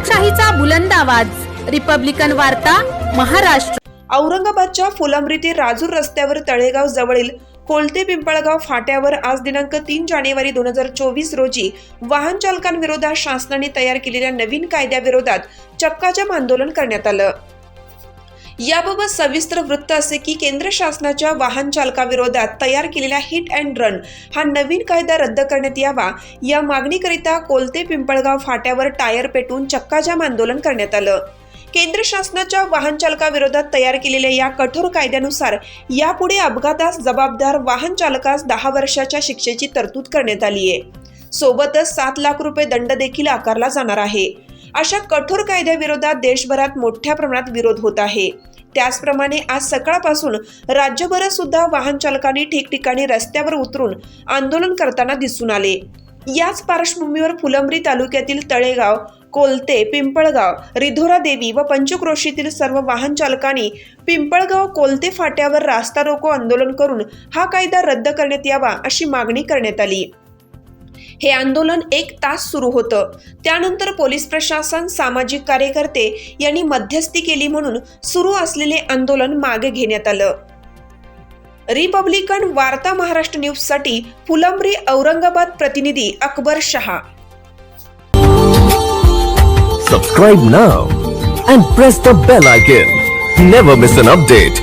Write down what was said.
लोकशाहीचा बुलंद आवाज. रिपब्लिकन वार्ता महाराष्ट्र. औरंगाबादच्या फुलंब्रीतील राजूर रस्त्यावर तळेगाव जवळील कोलते पिंपळगाव फाट्यावर आज दिनांक तीन जानेवारी दोन हजार चोवीस रोजी वाहन चालकांविरोधात शासनाने तयार केलेल्या नवीन कायद्याविरोधात चक्काजाम आंदोलन करण्यात आलं. याबाबत सविस्तर वृत्त असे की केंद्र शासनाच्या वाहन चालकाविरोधात तयार केलेला हिट अँड रन हा नवीन कायदा रद्द करण्यात यावा या मागणीकरिता कोलते पिंपळगाव फाट्यावर टायर पेटून चक्काजाम आंदोलन करण्यात आलं. केंद्र शासनाच्या वाहन चालकाविरोधात तयार केलेल्या या कठोर कायद्यानुसार यापुढे अपघातास जबाबदार वाहन चालकास दहा वर्षाच्या शिक्षेची तरतूद करण्यात आली आहे सोबतच सात लाख रुपये दंड देखील आकारला जाणार आहे. अशा कठोर कायद्याविरोधात देशभरात मोठ्या प्रमाणात विरोध होत आहे. त्याचप्रमाणे आज सकाळपासून राज्यभरात सुद्धा वाहन चालकांनी ठिकठिकाणी रस्त्यावर उतरून आंदोलन करताना दिसून आले. याच पार्श्वभूमीवर फुलंब्री तालुक्यातील तळेगाव कोलते पिंपळगाव रिधोरा देवी व पंचक्रोशीतील सर्व वाहन चालकांनी पिंपळगाव कोलते फाट्यावर रास्ता रोको आंदोलन करून हा कायदा रद्द करण्यात यावा अशी मागणी करण्यात आली. हे आंदोलन एक तास सुरू होतं. त्यानंतर पोलीस प्रशासन सामाजिक कार्यकर्ते यांनी मध्यस्थी केली म्हणून सुरू असलेले आंदोलन मागे घेण्यात आलं. रिपब्लिकन वार्ता महाराष्ट्र न्यूजसाठी फुलंब्री औरंगाबाद प्रतिनिधी Akbar Shah. Subscribe now and press the bell icon never miss an update